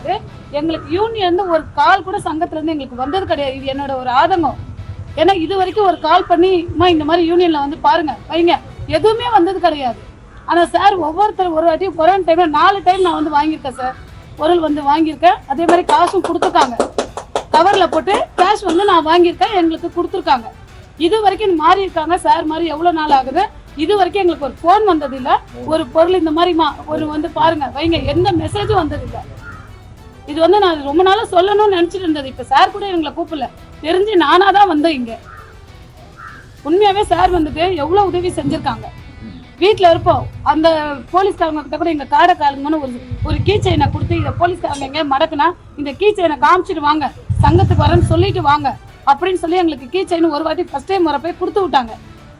கிடையாது. எங்களுக்கு யூனியன் ஒரு கால் கூட சங்கத்துல இருந்து எங்களுக்கு வந்தது கிடையாது. இது என்னோட ஒரு ஆதங்கம். ஏன்னா இது வரைக்கும் ஒரு கால் பண்ணிமா இந்த மாதிரி யூனியன்ல வந்து பாருங்க வைங்க. எதுவுமே வந்தது கிடையாது. ஆனா சார் ஒவ்வொருத்தர் ஒரு வாட்டி கொரோனா டைம்ல நாலு டைம் நான் வந்து வாங்கியிருக்கேன் சார் பொருள் வந்து வாங்கியிருக்கேன். அதே மாதிரி காசும் கொடுத்துருக்காங்க. கவர்ல போட்டு கேஷ் வந்து நான் வாங்கியிருக்கேன் எங்களுக்கு கொடுத்துருக்காங்க. இது வரைக்கும் மாறி இருக்காங்க சார் மாதிரி எவ்வளவு நாள் ஆகுது? இது வரைக்கும் எங்களுக்கு ஒரு ஃபோன் வந்தது ஒரு பொருள் இந்த மாதிரி மா- ஒரு வந்து பாருங்க வைங்க. எந்த மெசேஜும் வந்தது இது வந்து நான் ரொம்ப நாளாக சொல்லணும்னு நினச்சிட்டு இருந்தது. இப்போ சார் கூட எங்களை கூப்பிடல. தெரிஞ்சு நானாக தான் வந்தேன் இங்கே. உண்மையாகவே சார் வந்துட்டு எவ்வளோ உதவி செஞ்சுருக்காங்க. வீட்டில் இருப்போம். அந்த போலீஸ்காரங்க கிட்ட கூட எங்கள் காடை காலுங்கன்னு ஒரு ஒரு கீ செயினை கொடுத்து இதை போலீஸ்காரங்க எங்க மடக்குனா இந்த கீ செயினை காமிச்சிட்டு வாங்க. சங்கத்துக்கு வரேன்னு சொல்லிட்டு வாங்க. அப்படின்னு சொல்லி எங்களுக்கு கீ செயின் ஒரு வாட்டி ஃபர்ஸ்ட் டைம் வரப்போ கொடுத்து விட்டாங்க.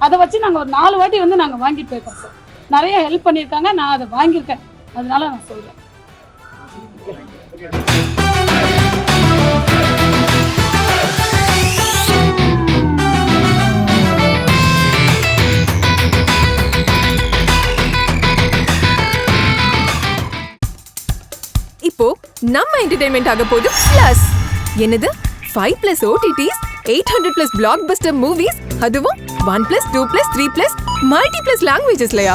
அதை வச்சு நாங்கள் ஒரு நாலு வாட்டி வந்து நாங்கள் வாங்கிட்டு போயிருக்கோம் சார். நிறைய ஹெல்ப் பண்ணியிருக்காங்க. நான் அதை வாங்கியிருக்கேன். அதனால நான் சொல்கிறேன் இப்போ நம்ம என்டர்டைன்மெண்ட் ஆக போது பிளஸ் என்னது? Five plus OTTs eight hundred plus blockbuster movies அதுவும் one plus two plus three plus multi plus லாங்குவேஜஸ்லயா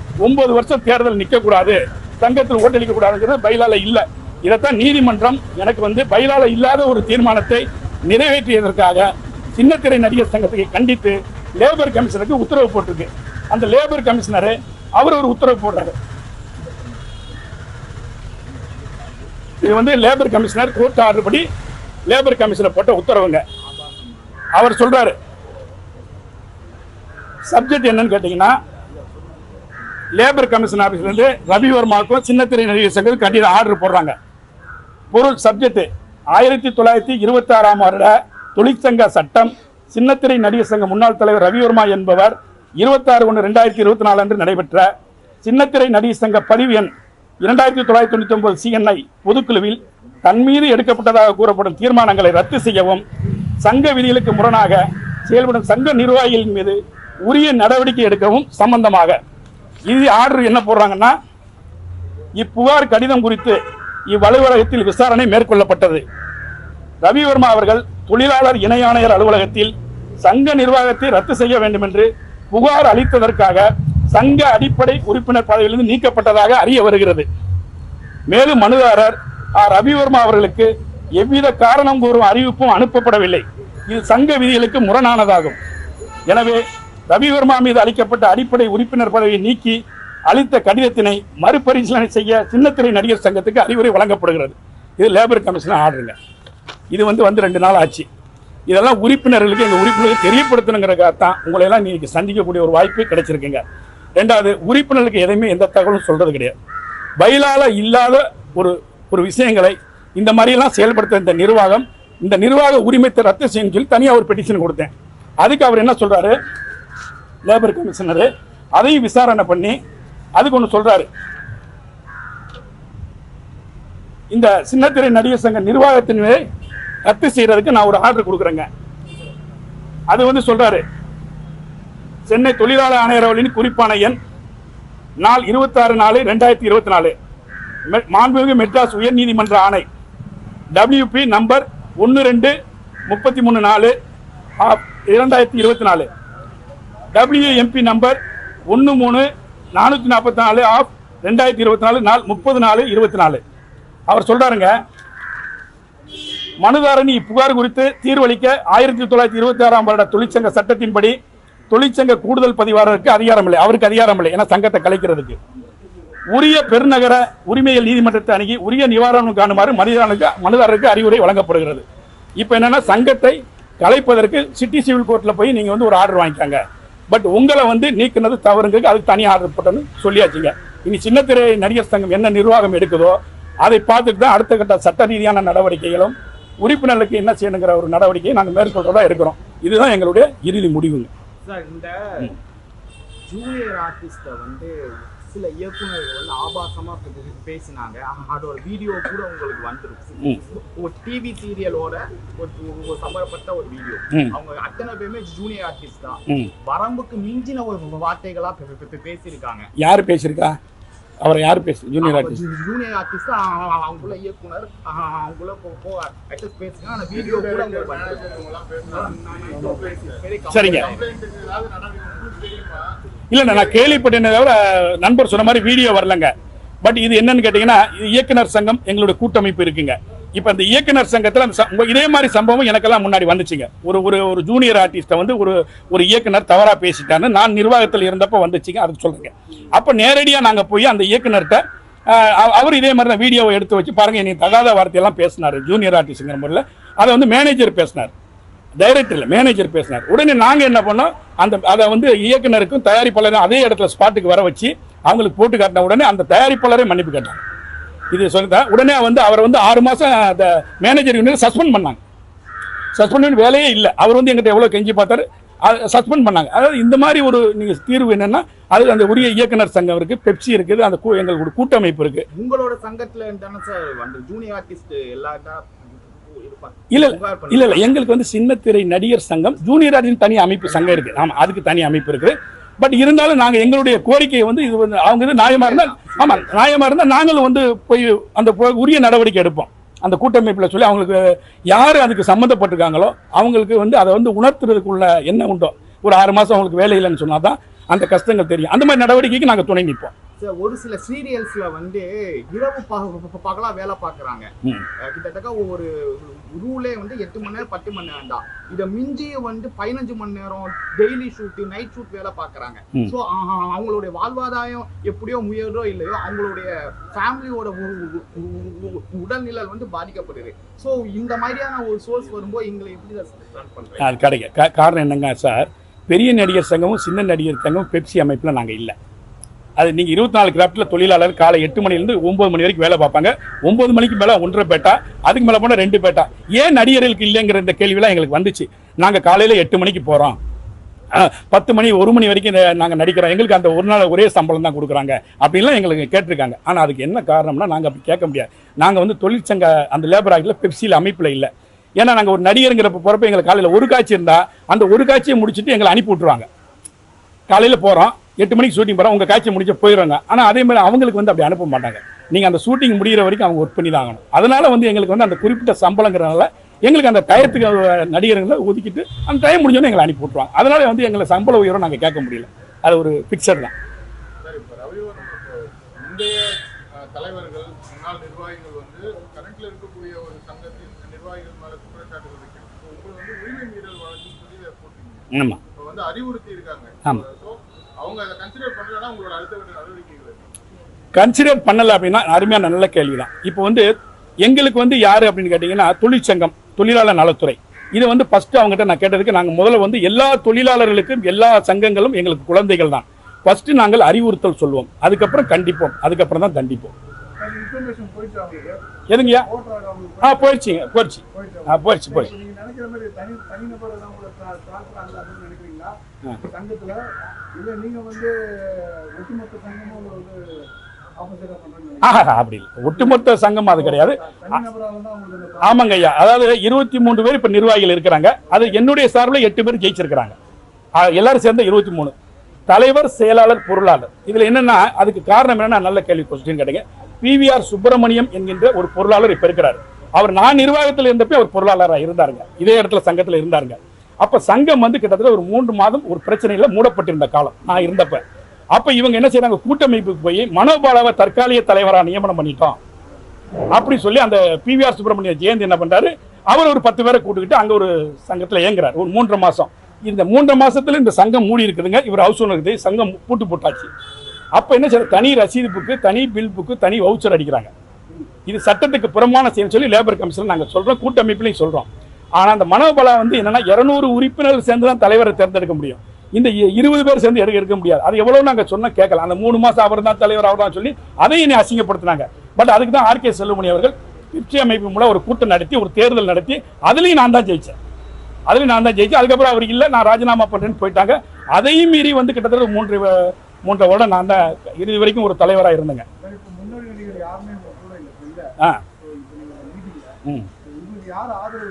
ஒன்பது வருஷம் தேர்தல் நிற்கக்கூடாது சங்கத்தில் ஓட்டளிக்க கூடாதுங்கிறது பைலால இல்லை. இதைத்தான் நீதிமன்றம் எனக்கு வந்து பைலால இல்லாத ஒரு தீர்மானத்தை நிறைவேற்றியதற்காக சின்னத்திரை நடிகர் சங்கத்தை கண்டித்து லேபர் கமிஷனருக்கு உத்தரவு போட்டிருக்கு. அந்த லேபர் கமிஷனரு அவர் ஒரு உத்தரவு போடுறாரு. இது வந்து லேபர் கமிஷனர் கோர்ட் ஆர்டர் படி லேபர் கமிஷனர் போட்ட உத்தரவுங்க. அவர் சொல்றாரு. சப்ஜெக்ட் என்னன்னு கேட்டீங்கன்னா லேபர் கமிஷன் ஆஃபீஸ்லேருந்து ரவிவர்மாவுக்கும் சின்னத்திரை நடிகர் சங்கத்துக்கு கண்டித ஆர்டர் போடுறாங்க. பொருள் சப்ஜெக்ட் ஆயிரத்தி தொள்ளாயிரத்தி இருபத்தி ஆறாம் வருட தொழிற்சங்க சட்டம் சின்னத்திரை நடிகர் சங்க முன்னாள் தலைவர் ரவிவர்மா என்பவர் இருபத்தாறு ஒன்று ரெண்டாயிரத்தி இருபத்தி நாலு அன்று நடைபெற்ற சின்னத்திரை நடிகர் சங்க பதிவு எண் இரண்டாயிரத்தி தொள்ளாயிரத்தி தொண்ணூற்றி ஒன்பது சிஎன்ஐ பொதுக்குழுவில் தன் மீது எடுக்கப்பட்டதாக கூறப்படும் தீர்மானங்களை ரத்து செய்யவும் சங்க விதிகளுக்கு முரணாக செயல்படும் சங்க நிர்வாகிகளின் மீது உரிய நடவடிக்கை எடுக்கவும் சம்பந்தமாக இது ஆர்டர் என்ன போடுறாங்கன்னா இப்புகார் கடிதம் குறித்து இவ்வலுவலகத்தில் விசாரணை மேற்கொள்ளப்பட்டது. ரவிவர்மா அவர்கள் தொழிலாளர் இணை ஆணையர் அலுவலகத்தில் சங்க நிர்வாகத்தை ரத்து செய்ய வேண்டும் என்று புகார் அளித்ததற்காக சங்க அடிப்படை உறுப்பினர் பதவியிலிருந்து நீக்கப்பட்டதாக அறிய வருகிறது. மேலும் மனுதாரர் ஆர் ரவிவர்மா அவர்களுக்கு எவ்வித காரணம் கூறும் அறிவிப்பும் அனுப்பப்படவில்லை. இது சங்க விதிகளுக்கு முரணானதாகும். எனவே ரவிவர்மா மீது அளிக்கப்பட்ட அடிப்படை உறுப்பினர் பதவியை நீக்கி அளித்த கடிதத்தினை மறுபரிசீலனை செய்ய சின்னத்திரை நடிகர் சங்கத்துக்கு அறிவுரை வழங்கப்படுகிறது. இது லேபர் கமிஷன் ஆர்டருங்க. இது வந்து வந்து ரெண்டு நாள் ஆச்சு. இதெல்லாம் உறுப்பினர்களுக்கு எங்கள் உறுப்பினர்களுக்கு தெரியப்படுத்தணுங்கிறக்காக தான் உங்களையெல்லாம் இன்னைக்கு சந்திக்கக்கூடிய ஒரு வாய்ப்பு கிடைச்சிருக்குங்க. ரெண்டாவது உறுப்பினர்களுக்கு எதையுமே எந்த தகவலும் சொல்றது கிடையாது. பயிலால இல்லாத ஒரு ஒரு விஷயங்களை இந்த மாதிரியெல்லாம் செயல்படுத்த இந்த நிர்வாகம் இந்த நிர்வாக உரிமத்தை ரத்து செய்யணும்னு சொல்லி தனியாக ஒரு பெட்டிஷன் கொடுத்தேன். அதுக்கு அவர் என்ன சொல்றாரு? லேபர் கமிஷனர் அதையும் விசாரணை பண்ணி அதுக்கு ஒன்று சொல்றாரு. இந்த சின்னத்திரை நடிகர் சங்க நிர்வாகத்தின் ரத்து செய்யறதுக்கு நான் ஒரு ஆர்டர் கொடுக்குறேங்க. அது வந்து சொல்றாரு. சென்னை தொழிலாளர் ஆணையரவலின் குறிப்பான எண் நாள் இருபத்தாறு நாலு ரெண்டாயிரத்தி இருபத்தி நாலு. மாண்புமிகு மெட்ராஸ் உயர் நீதிமன்ற ஆணை டபிள்யூபி நம்பர் ஒன்று ரெண்டு முப்பத்தி மூணு நாலு இரண்டாயிரத்தி இருபத்தி நாலு. டபிள்யூஎம்பி நம்பர் ஒன்று மூணு நானூற்றி நாற்பத்தி நாலு ஆஃப் ரெண்டாயிரத்தி இருபத்தி நாலு நாலு முப்பது நாலு இருபத்தி நாலு. அவர் சொல்கிறாருங்க மனுதாரணி இப்புகார் குறித்து தீர்வளிக்க ஆயிரத்தி தொள்ளாயிரத்தி இருபத்தி ஆறாம் வருட தொழிற்சங்க சட்டத்தின்படி தொழிற்சங்க கூடுதல் பதிவாளருக்கு அதிகாரம் இல்லை அவருக்கு அதிகாரம் இல்லை ஏன்னா சங்கத்தை கலைக்கிறதுக்கு. உரிய பெருநகர உரிமைகள் நீதிமன்றத்தை அணுகி உரிய நிவாரணம் காணுமாறு மனிதனுக்கு மனுதாரருக்கு அறிவுரை வழங்கப்படுகிறது. இப்போ என்னென்னா சங்கத்தை கலைப்பதற்கு சிட்டி சிவில் கோர்ட்டில் போய் நீங்கள் வந்து ஒரு ஆர்டர் வாங்கிக்காங்க. பட் உங்களை வந்து நீக்கினது தவறுங்க அதுக்கு தனி ஆர்டர் போட்டோன்னு சொல்லியாச்சுங்க. இனி சின்னத்திரை நடிகர் சங்கம் என்ன நிர்வாகம் எடுக்குதோ அதை பார்த்துட்டு தான் அடுத்த கட்ட சட்ட ரீதியான நடவடிக்கைகளும் உறுப்பினர்களுக்கு என்ன செய்யணுங்கிற ஒரு நடவடிக்கையை நாங்கள் மேற்கொள்றதா இருக்கிறோம். இதுதான் எங்களுடைய இறுதி முடிவுங்க. சார் இந்த ஜூனியர் ஆர்டிஸ்ட்டை வந்து சில இயக்குனர்கள் வந்து ஆபாசமா பேசினாங்க. அதோட வீடியோ கூட உங்களுக்கு வந்துரும். ஒரு டிவி சீரியலோட ஒரு ஒரு சம்பந்தப்பட்ட ஒரு வீடியோ. அவங்க அத்தனை பேருமே ஜூனியர் ஆர்டிஸ்ட் தான். வரம்புக்கு மிஞ்சின ஒரு வார்த்தைகளா பேசியிருக்காங்க. யார் பேசியிருக்கா? அவரை யார் பேசு ஜூனியர் ஆர்டிஸ்ட் ஜூனியர் ஆர்டிஸ்ட் அவங்களுக்குள்ள இயக்குனர் அவங்களுக்குள்ள போ- போ artist பேசுங்க அந்த வீடியோ கூட. சரிங்க. இல்லைண்ணா நான் கேள்விப்பட்டேனே தவிர நண்பர் சொன்ன மாதிரி வீடியோ வரலங்க. பட் இது என்னன்னு கேட்டிங்கன்னா இயக்குனர் சங்கம் எங்களுடைய கூட்டமைப்பு இருக்குங்க. இப்போ அந்த இயக்குனர் சங்கத்தில் அந்த ச- இதே மாதிரி சம்பவம் எனக்கெல்லாம் முன்னாடி வந்துச்சுங்க. ஒரு ஒரு ஒரு ஜூனியர் ஆர்டிஸ்ட்டை வந்து ஒரு ஒரு இயக்குனர் தவறாக பேசிட்டான்னு நான் நிர்வாகத்தில் இருந்தப்போ வந்துச்சுங்க அதுக்கு சொல்லுங்க. அப்போ நேரடியாக நாங்கள் போய் அந்த இயக்குனர்கிட்ட அவர் இதே மாதிரி தான் வீடியோவை எடுத்து வச்சு பாருங்க என்னை தகாத வார்த்தையெல்லாம் பேசினார் ஜூனியர் ஆர்டிஸ்ட்டுங்கிற முறையில். அதை வந்து மேனேஜர் பேசினார். டைரக்டர் இல்லை மேனேஜர் பேசினார். உடனே நாங்கள் என்ன பண்ணோம்? அந்த அதை வந்து இயக்குனருக்கும் தயாரிப்பாளரும் அதே இடத்துல ஸ்பாட்டுக்கு வர வச்சு அவங்களுக்கு போட்டு காட்டின உடனே அந்த தயாரிப்பாளரே மன்னிப்பு கேட்டாங்க இது சொல்லிதான் உடனே வந்து அவரை வந்து ஆறு மாதம் அந்த மேனேஜர் யூனியன் சஸ்பெண்ட் பண்ணாங்க. சஸ்பெண்ட் பண்ணி வேலையே இல்லை. அவர் வந்து எங்கிட்ட எவ்வளோ கெஞ்சி பார்த்தாரு. சஸ்பெண்ட் பண்ணாங்க. அதாவது இந்த மாதிரி ஒரு நீங்கள் தீர்வு என்னன்னா அது அந்த உரிய இயக்குனர் சங்கம் இருக்குது பெப்சி இருக்குது அந்த கூ- எங்களுக்கு கூட்டமைப்பு இருக்குது உங்களோட சங்கத்தில் தானே சார் வந்து ஜூனியர் ஆர்டிஸ்ட் எல்லா இல்ல இல்ல இல்ல எங்களுக்கு வந்து சின்னத்திரை நடிகர் சங்கம் ஜூனியர் ஆர்டிஸ்ட் தனி அமைப்பு சங்கம் இருக்கு. ஆமா அதுக்கு தனி அமைப்பு இருக்கு பட் இருந்தாலும் நாங்க எங்களுடைய கோரிக்கையை வந்து இது வந்து அவங்க இது நியாயமா இருந்தா ஆமா நியாயமா இருந்தா நாங்களும் வந்து போய் அந்த உரிய நடவடிக்கை எடுப்போம். அந்த கூட்டமைப்புல சொல்லி அவங்களுக்கு யார் அதுக்கு சம்மந்தப்பட்டிருக்காங்களோ அவங்களுக்கு வந்து அதை வந்து உணர்த்துறதுக்குள்ள என்ன உண்டோ ஒரு ஆறு மாசம் அவங்களுக்கு வேலை இல்லைன்னு சொன்னாதான் அந்த கஷ்டங்கள் தெரியும். அந்த மாதிரி நடவடிக்கைக்கு நாங்க துணை நிற்போம். ஒரு சில சீரியல்ஸ்ல வந்து இரவு பக- பகலா வேலை. அஹ் கிட்டத்தட்ட ஒரு ரூலே வந்து எட்டு மணி நேரம் பத்து மணி நேரம் தான். இதை மிஞ்சி வந்து பதினஞ்சு மணி நேரம் டெய்லி ஷூட் நைட் ஷூட் வேலை பாக்குறாங்க ம். ஸோ அவங்களுடைய வாழ்வாதாரம் எப்படியோ முயறோ இல்லையோ அவங்களுடைய ஃபேமிலியோட உடல்நிலை வந்து பாதிக்கப்படுது. ஸோ இந்த மாதிரியான ஒரு சோர்ஸ் வரும்போது எங்களை எப்படி கிடைக்க காரணம் என்னங்க சார்? பெரிய நடிகர் சங்கமும் சின்ன நடிகர் சங்கமும் பெப்சி அமைப்பில் நாங்கள் இல்லை. அது நீங்கள் இருபத்தி நாலு கிராஃப்டில் தொழிலாளர் காலை எட்டு மணிலேருந்து ஒம்பது மணி வரைக்கும் வேலை பார்ப்பாங்க. ஒம்பது மணிக்கு மேலே ஒன்றரை பேட்டா அதுக்கு மேலே போனால் ரெண்டு பேட்டா. ஏன் நடிகர்களுக்கு இல்லைங்கிற இந்த கேள்விலாம் எங்களுக்கு வந்துச்சு. நாங்கள் காலையில் எட்டு மணிக்கு போகிறோம் பத்து மணி ஒரு மணி வரைக்கும் நாங்கள் நடிக்கிறோம். எங்களுக்கு அந்த ஒரு நாள் ஒரே சம்பளம் தான் கொடுக்குறாங்க. அப்படின்லாம் எங்களுக்கு கேட்டிருக்காங்க. ஆனால் அதுக்கு என்ன காரணம்னா நாங்கள் அப்படி கேட்க முடியாது. நாங்கள் வந்து தொழிற்சங்க அந்த லேபர் ஆக்டில் பெப்சியில் அமைப்பில் இல்லை. ஏன்னா நாங்கள் ஒரு நடிகருங்கிறப்ப போகிறப்ப எங்களுக்கு காலையில் ஒரு காட்சி இருந்தால் அந்த ஒரு காட்சியை முடிச்சுட்டு எங்களை அனுப்பி விட்ருவாங்க காலையில் போகிறோம் எட்டு மணிக்கு ஷூட்டிங் போகிறோம் உங்கள் காட்சி முடிச்சு போயிடுறாங்க ஆனால் அதே மாதிரி அவங்களுக்கு வந்து அப்படி அனுப்ப மாட்டாங்க. நீங்கள் அந்த ஷூட்டிங் முடிகிற வரைக்கும் அவங்க ஒர்க் பண்ணி தான் ஆகணும். அதனால வந்து எங்களுக்கு வந்து அந்த குறிப்பிட்ட சம்பளங்கிறனால எங்களுக்கு அந்த டயத்துக்கு நடிகர்களை ஒதுக்கிட்டு அந்த டைம் முடிஞ்சோன்னே எங்களை அனுப்பி விட்ருவாங்க அதனால வந்து எங்களை சம்பள உயரம் நாங்கள் கேட்க முடியல. அது ஒரு பிக்சர் தான். தலைவர்கள் முன்னாள் நிர்வாகிகள் வந்து கரண்ட்ல இருக்கக்கூடிய ஒரு சங்கத்தின் நிர்வாகிகள் மேல குற்றச்சாட்டுகள் உங்களை வந்து உரிமை மீறல் வழக்குன்னு சொல்லி இதை போட்டீங்க. ஆமாம் இப்போ வந்து அறிவுறுத்தி இருக்காங்க. ஆமா. கன்சிடர் பண்ணல அப்படின்னா அருமையான நல்ல கேள்வி தான் இப்போ வந்து எங்களுக்கு வந்து யாரு அப்படின்னு கேட்டிங்கன்னா தொழிற்சங்கம் தொழிலாளர் நலத்துறை. இது வந்து ஃபர்ஸ்ட் அவங்ககிட்ட நான் கேட்டதுக்கு நாங்கள் முதல்ல வந்து எல்லா தொழிலாளர்களுக்கும் எல்லா சங்கங்களும் எங்களுக்கு குழந்தைகள் தான். ஃபர்ஸ்ட் நாங்கள் அறிவுறுத்தல் சொல்லுவோம். அதுக்கப்புறம் கண்டிப்போம். அதுக்கப்புறம் தான் தண்டிப்போம். எதுங்கய்யா ஆ போயிடுச்சுங்க போயிடுச்சு. ஆ போயிடுச்சு போயிடுச்சு. இல்ல நீங்க வந்து ஒட்டுமொத்த சங்கமும் உங்களை வந்து ஆப்போசிட்டா பண்றீங்க ஆஹா அப்படி இல்லை. ஒட்டுமொத்த சங்கம் அது கிடையாது. ஆமாங்க ஐயா. அதாவது இருபத்தி மூன்று பேர் இப்போ நிர்வாகிகள் இருக்கிறாங்க. அது என்னுடைய சார்பில் எட்டு பேர் ஜெயிச்சிருக்கிறாங்க. எல்லாரும் சேர்ந்து இருபத்தி மூணு. தலைவர் செயலாளர் பொருளாளர். இதுல என்னன்னா அதுக்கு காரணம் என்னன்னா நல்ல கேள்வி கொஸ்டின் கேட்டீங்க. பிவிஆர் சுப்பிரமணியம் என்கின்ற ஒரு பொருளாளர் இப்ப இருக்கிறார். அவர் நான் நிர்வாகத்தில் இருந்தப்ப அவர் பொருளாளராக இருந்தாருங்க. இதே இடத்துல சங்கத்தில் இருந்தாருங்க. அப்ப சங்கம் வந்து கிட்டத்தட்ட ஒரு மூன்று மாதம் ஒரு பிரச்சனையில மூடப்பட்டிருந்த காலம். நான் இருந்தப்ப. அப்ப இவங்க என்ன செய்யறாங்க கூட்டமைப்புக்கு போய் மனோபாலாவை தற்காலிக தலைவராக நியமனம் பண்ணிட்டோம். அப்படி சொல்லி அந்த பிவிஆர் சுப்பிரமணிய ஜெயந்தி என்ன பண்றாரு? அவர் ஒரு பத்து பேரை கூட்டுக்கிட்டு அங்க ஒரு சங்கத்துல இயங்குறாரு. ஒரு மூன்றரை மாசம். இந்த மூன்று மாசத்துல இந்த சங்கம் மூடி இருக்குதுங்க. இவர் ஹவுஸ் ஓனர் இருக்குது சங்கம் பூட்டு போட்டாச்சு. அப்ப என்ன செய்யறது தனி ரசீது புக்கு தனி பில் புக்கு தனி வவுச்சர் அடிக்கிறாங்க. இது சட்டத்துக்கு புறமான செய்யணும் சொல்லி லேபர் கமிஷன் நாங்கள் சொல்றோம். கூட்டமைப்புலையும் சொல்றோம். ஆனா அந்த மனோபலா வந்து என்னன்னா இருநூறு உறுப்பினர்கள் சேர்ந்து தான் தலைவரை தேர்ந்தெடுக்க முடியும். இந்த இருபது பேர் சேர்ந்து எடுக்க எடுக்க முடியாது. அது எவ்வளவு நாங்க சொன்னா கேட்கலாம். அந்த மூணு மாசம் அவர் தான் தலைவர் அவர் தான் சொல்லி அதையும் என்னை அசிங்கப்படுத்தினாங்க. பட் அதுக்கு தான் ஆர்கே செல்லுமணி அவர்கள் பிப்சி அமைப்பு மூலம் ஒரு கூட்டம் நடத்தி ஒரு தேர்தல் நடத்தி அதுலேயும் நான் தான் ஜெயிச்சேன். அதுலேயும் நான் தான் ஜெயிச்சேன். அதுக்கப்புறம் அவர் இல்லை நான் ராஜினாமா பண்ணுறேன்னு போயிட்டாங்க. அதையும் மீறி வந்து கிட்டத்தட்ட மூன்று மூன்றரை வருடம் நான் தான் இறுதி வரைக்கும் ஒரு தலைவராக இருந்தேங்க. ஆ. ம். யார் ஆதரவு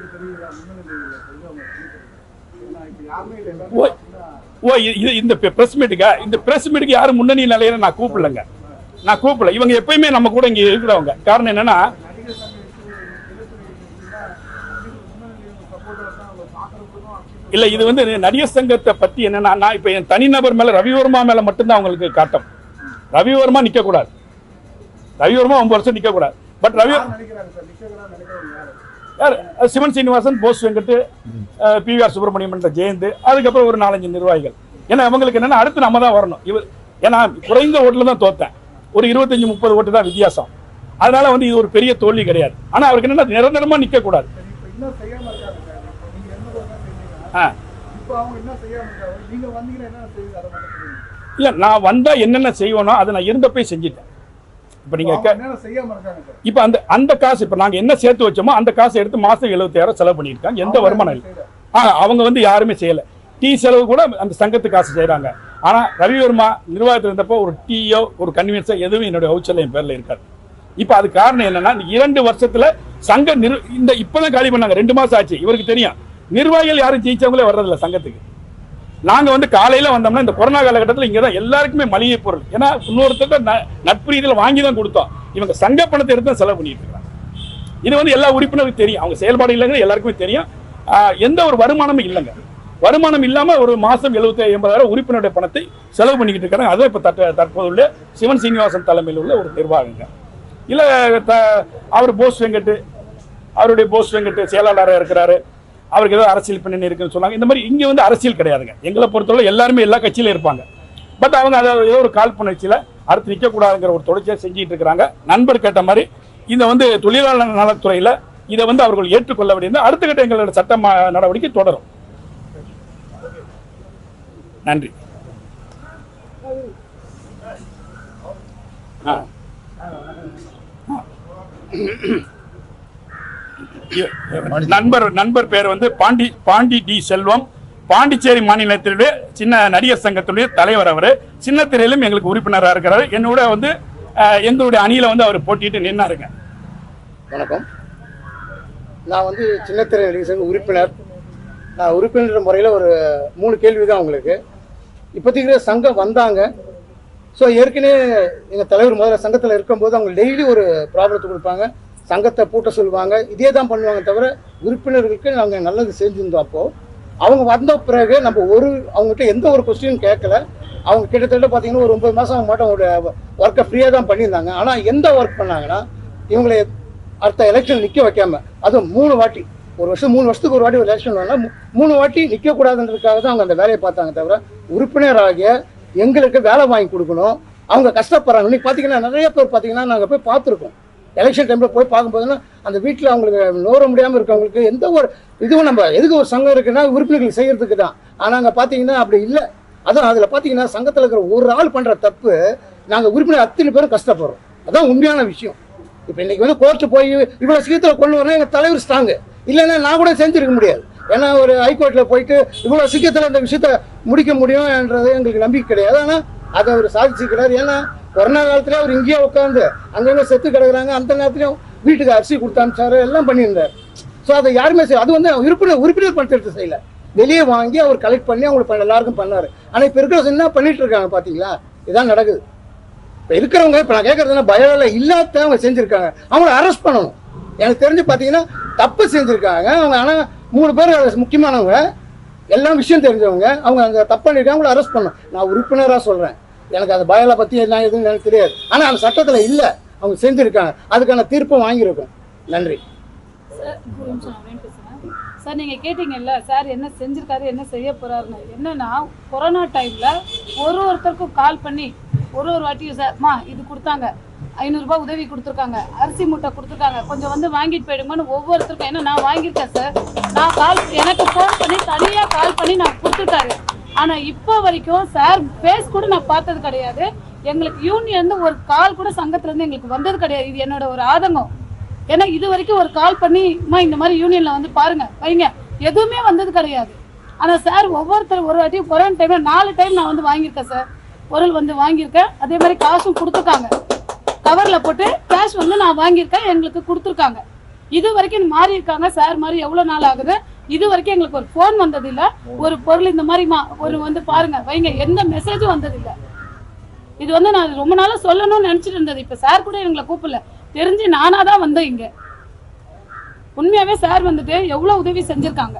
ஓ இது இந்த பிரஸ் மீட்டுக்கா இந்த பிரஸ் மீட்டுக்கு யாரும் முன்னணி நிலையில நான் கூப்பிடலங்க. நான் கூப்பிடல. இவங்க எப்பயுமே நம்ம கூட இங்க இருக்கிறவங்க. காரணம் என்னன்னா இல்ல இது வந்து நடிகர் சங்கத்தை பத்தி என்னன்னா நான் இப்ப என் தனிநபர் மேல ரவிவர்மா மேல மட்டும்தான் அவங்களுக்கு காட்டம். ரவிவர்மா நிக்க கூடாது ரவிவர்மா ஒன்பது வருஷம் நிக்க கூடாது பட் ரவி யார்? சிவன் சீனிவாசன் போஸ் வெங்கட் பிவிஆர் சுப்பிரமணியம் என்ற ஜெயந்த் அதுக்கப்புறம் ஒரு நாலஞ்சு நிர்வாகிகள். ஏன்னா அவங்களுக்கு என்னன்னா அடுத்து நம்ம தான் வரணும். இவர் ஏன்னா குறைந்த ஓட்டில் தான் தோத்தேன். ஒரு இருபத்தஞ்சு முப்பது ஓட்டு தான் வித்தியாசம். அதனால வந்து இது ஒரு பெரிய தோல்வி கிடையாது. ஆனால் அவருக்கு என்னன்னா நிரந்தரமா நிற்க கூடாது இல்லை நான் வந்தால் என்னென்ன செய்வேனோ அதை நான் இருந்தப்பே செஞ்சிட்டேன். இப்ப நீங்க அவங்க கே- என்னென்ன செய்யாம இருக்காங்க சார். இப்ப அந்த அந்த காசு இப்ப நாங்க என்ன சேர்த்து வச்சோமோ அந்த காசை எடுத்து மாசம் எழுபத்தாயிரம் செலவு பண்ணியிருக்காங்க. எந்த வருமானம் இல்லை ஆ அவங்க வந்து யாருமே செய்யல. டீ செலவு கூட அந்த சங்கத்து காசு செய்றாங்க. ஆனா ரவிவர்மா நிர்வாகத்தில் இருந்தப்போ ஒரு டீயோ ஒரு கன்வீனியன்ஸோ எதுவும் என்னுடைய வவுச்சர்ல என் பேர்ல இருக்காது. இப்ப அது காரணம் என்னன்னா இரண்டு வருஷத்துல சங்க நிர் இந்த இப்பதான் காலி பண்ணாங்க. ரெண்டு மாசம் ஆச்சு. இவருக்கு தெரியும். நிர்வாகிகள் யாரும் ஜெயிச்சவங்களே வர்றதில்ல சங்கத்துக்கு. நாங்க வந்து காலையில வந்தோம்னா இந்த கொரோனா காலகட்டத்தில் இங்க தான் எல்லாருக்குமே மளிகை பொருள். ஏன்னா இன்னொருத்தர் ந- நட்பு ரீதியில் வாங்கி தான் கொடுத்தோம். இவங்க சங்க பணத்தை எடுத்து தான் செலவு பண்ணிட்டு இருக்காங்க. இது வந்து எல்லா உறுப்பினருக்கும் தெரியும். அவங்க செயல்பாடு இல்லைங்க எல்லாருக்குமே தெரியும். எந்த ஒரு வருமானமும் இல்லைங்க. வருமானம் இல்லாமல் ஒரு மாதம் எழுபத்தி எண்பதாயிரம் உறுப்பினருடைய பணத்தை செலவு பண்ணிக்கிட்டு இருக்காங்க. அதுவும் இப்போ தற்ப தற்போது உள்ள சிவன் சீனிவாசன் தலைமையில் உள்ள ஒரு நிர்வாகங்க. இல்லை த- அவர் போஸ் வெங்கட்டு அவருடைய போஸ் வெங்கட்டு செயலாளராக இருக்கிறாரு. அவருக்கு ஏதோ அரசியல் பின்னணி இருக்குன்னு சொன்னாங்க. இந்த மாதிரி இங்கே வந்து அரசியல் கிடையாதுங்க. எங்களை பொறுத்தவரை எல்லாருமே எல்லா கட்சியிலும் இருப்பாங்க. பட் அவங்க அதை ஏதோ ஒரு காழ்ப்புணர்ச்சியில அடுத்து நிற்கக்கூடாதுங்கிற ஒரு தொடர்ச்சியாக செஞ்சுட்டு இருக்கிறாங்க. நண்பர் கேட்ட மாதிரி இந்த வந்து தொழிலாளர் நலத்துறையில் இதை வந்து அவர்கள் ஏற்றுக்கொள்ள வேண்டியது அடுத்த கட்ட எங்களோட சட்ட நடவடிக்கை தொடரும். நன்றி. ஆ. நண்பர் நண்பர் பேர் வந்து பாண்டி பாண்டி டி செல்வம். பாண்டிச்சேரி மாநிலத்தினுடைய சின்ன நடிகர் சங்கத்துடைய தலைவர் அவர். சின்னத்திரையிலும் எங்களுக்கு உறுப்பினராக இருக்கிறாரு. என்னோட வந்து எங்களுடைய அணியில வந்து அவர் போட்டிட்டு நின்னாருங்க. வணக்கம். நான் வந்து சின்னத்திரை நடிகர் சங்க உறுப்பினர். நான் உறுப்பினர் முறையில் ஒரு மூணு கேள்வி தான் உங்களுக்கு. இப்போதைக்கு சங்கம் வந்தாங்க. ஸோ ஏற்கனவே எங்கள் தலைவர் முதல்ல சங்கத்தில் இருக்கும்போது அவங்க டெய்லி ஒரு ப்ராப்ளத்தை கொடுப்பாங்க. சங்கத்தை பூட்ட சொல்லுவாங்க. இதே தான் பண்ணுவாங்க தவிர உறுப்பினர்களுக்கு நாங்கள் நல்லது செஞ்சுருந்தோம் அப்போது அவங்க வந்த பிறகு நம்ம ஒரு அவங்ககிட்ட எந்த ஒரு கொஸ்டின் கேட்கல. அவங்க கிட்டத்தட்ட பார்த்தீங்கன்னா ஒரு ஒன்பது மாதம் அவங்க மட்டும். அவங்களோட ஒர்க்கை ஃப்ரீயாக தான் பண்ணியிருந்தாங்க. ஆனால் எந்த ஒர்க் பண்ணாங்கன்னா இவங்களை அடுத்த எலெக்ஷன் நிற்க வைக்காம அதுவும் மூணு வாட்டி. ஒரு வருஷம் மூணு வருஷத்துக்கு ஒரு வாட்டி ஒரு எலெக்ஷன் வேணால் மூணு வாட்டி நிற்கக்கூடாதுன்றதுக்காக தான் அவங்க அந்த வேலையை பார்த்தாங்க தவிர உறுப்பினராகிய எங்களுக்கு வேலை வாங்கி கொடுக்கணும். அவங்க கஷ்டப்படுறாங்க. இன்னைக்கு பார்த்தீங்கன்னா நிறைய பேர் பார்த்தீங்கன்னா நாங்கள் போய் பார்த்துருக்கோம். எலெக்ஷன் டைமில் போய் பார்க்கும்போதுன்னா அந்த வீட்டில் அவங்களுக்கு நோர முடியாமல் இருக்கவங்களுக்கு எந்த ஒரு இதுவும் நம்ம எதுக்கு ஒரு சங்கம் இருக்குன்னா உறுப்பினர்கள் செய்கிறதுக்கு தான். ஆனால் அங்கே பார்த்தீங்கன்னா அப்படி இல்லை. அதான் அதில் பார்த்தீங்கன்னா சங்கத்தில் இருக்கிற ஒரு ஆள் பண்ணுற தப்பு நாங்கள் உறுப்பினர் அத்தனை பேரும் கஷ்டப்படுறோம். அதான் உண்மையான விஷயம். இப்போ இன்னைக்கு வந்து கோர்ட்டு போய் இவ்வளோ சீக்கிரத்தில் கொண்டு வரணும் எங்கள் தலைவர் ஸ்ட்ராங்கு இல்லைன்னா நான் கூட செஞ்சுருக்க முடியாது. ஏன்னா ஒரு ஹைகோர்ட்டில் போயிட்டு இவ்வளோ சீக்கிரத்தில் இந்த விஷயத்த முடிக்க முடியும்ன்றது எங்களுக்கு நம்பிக்கை கிடையாது. ஆனால் அதை அவர் சாதிச்சுக்கிறார். ஏன்னா கொரோனா காலத்துல அவர் இங்கேயே உட்காந்து அங்கங்க செத்து கிடக்குறாங்க அந்த நேரத்துலையும் வீட்டுக்கு அரிசி கொடுத்து அனுப்பிச்சாரு எல்லாம் பண்ணியிருந்தார். ஸோ அதை யாருமே செய்ய அது வந்து உறுப்பினர் உறுப்பினர் பணத்தை செய்யல. வெளியே வாங்கி அவர் கலெக்ட் பண்ணி அவங்களுக்கு எல்லாருக்கும் பண்ணாரு. ஆனால் இப்போ இருக்கிற என்ன பண்ணிட்டு இருக்காங்க பார்த்தீங்களா இதான் நடக்குது. இப்போ இருக்கிறவங்க இப்போ நான் கேட்கறதுனா பயோல இல்லாத அவங்க செஞ்சுருக்காங்க. அவங்கள அரெஸ்ட் பண்ணணும். எனக்கு தெரிஞ்சு பார்த்தீங்கன்னா தப்பு செஞ்சுருக்காங்க. அவங்க ஆனால் மூணு பேர் முக்கியமானவங்க. எல்லா விஷயம் தெரிஞ்சவங்க. அவங்க அங்கே தப்பு பண்ணியிருக்காங்க அவங்கள அரெஸ்ட் பண்ணணும். நான் உறுப்பினராக சொல்கிறேன் எனக்கு அந்த பயலை பற்றி என்ன எதுவும் எனக்கு தெரியாது. ஆனால் அந்த சட்டத்தில் இல்லை. அவங்க செஞ்சுருக்காங்க. அதுக்கான தீர்ப்பும் வாங்கியிருக்கோம். நன்றி. சார் நீங்கள் சார் நீங்க கேட்டீங்கல்ல சார் என்ன செஞ்சிருக்காரு என்ன செய்ய போறாருன்னு. என்னன்னா கொரோனா டைம்ல ஒரு ஒருத்தருக்கும் கால் பண்ணி ஒரு ஒரு வாட்டியும் சார் மா இது கொடுத்தாங்க. ஐநூறுரூபா உதவி கொடுத்துருக்காங்க. அரிசி மூட்டை கொடுத்துருக்காங்க. கொஞ்சம் வந்து வாங்கிட்டு போயிடுங்கன்னு ஒவ்வொருத்தருக்கும் ஏன்னா நான் வாங்கியிருக்கேன் சார். நான் கால் எனக்கு ஃபோன் பண்ணி தனியாக கால் பண்ணி நான் கொடுத்துருக்காரு ஆனால் இப்போ வரைக்கும் சார் ஃபேஸ் கூட நான் பார்த்தது கிடையாது. எங்களுக்கு யூனியன் ஒரு கால் கூட சங்கத்துலேருந்து எங்களுக்கு வந்தது கிடையாது. இது என்னோட ஒரு ஆதங்கம். ஏன்னா இது வரைக்கும் ஒரு கால் பண்ணி இந்த மாதிரி யூனியன்ல வந்து பாருங்க வைங்க. எதுவுமே வந்தது கிடையாது. ஆனா சார் ஒவ்வொருத்தர் ஒரு வாட்டி கொரோனா டைம்ல நாலு டைம் நான் வந்து வாங்கியிருக்கேன் சார். பொருள் வந்து வாங்கியிருக்கேன். அதே மாதிரி காசும் கொடுத்துருக்காங்க. கவர்ல போட்டு கேஷ் வந்து நான் வாங்கியிருக்கேன் எங்களுக்கு கொடுத்துருக்காங்க. இது வரைக்கும் மாறி இருக்காங்க சார் மாதிரி எவ்வளவு நாள் ஆகுது? இது வரைக்கும் எங்களுக்கு ஒரு ஃபோன் வந்தது இல்ல ஒரு பொருள் இந்த மாதிரி மா- ஒரு வந்து பாருங்க வைங்க எந்த மெசேஜும் வந்தது இல்ல இது வந்து நான் ரொம்ப நாளா சொல்லணும்னு நினைச்சிட்டு இருந்தது. இப்ப சார் கூட எங்களை கூப்பிடல. தெரிஞ்சு நானா தான் வந்தேன் இங்க. உண்மையாவே சார் வந்துட்டு எவ்வளவு உதவி செஞ்சிருக்காங்க.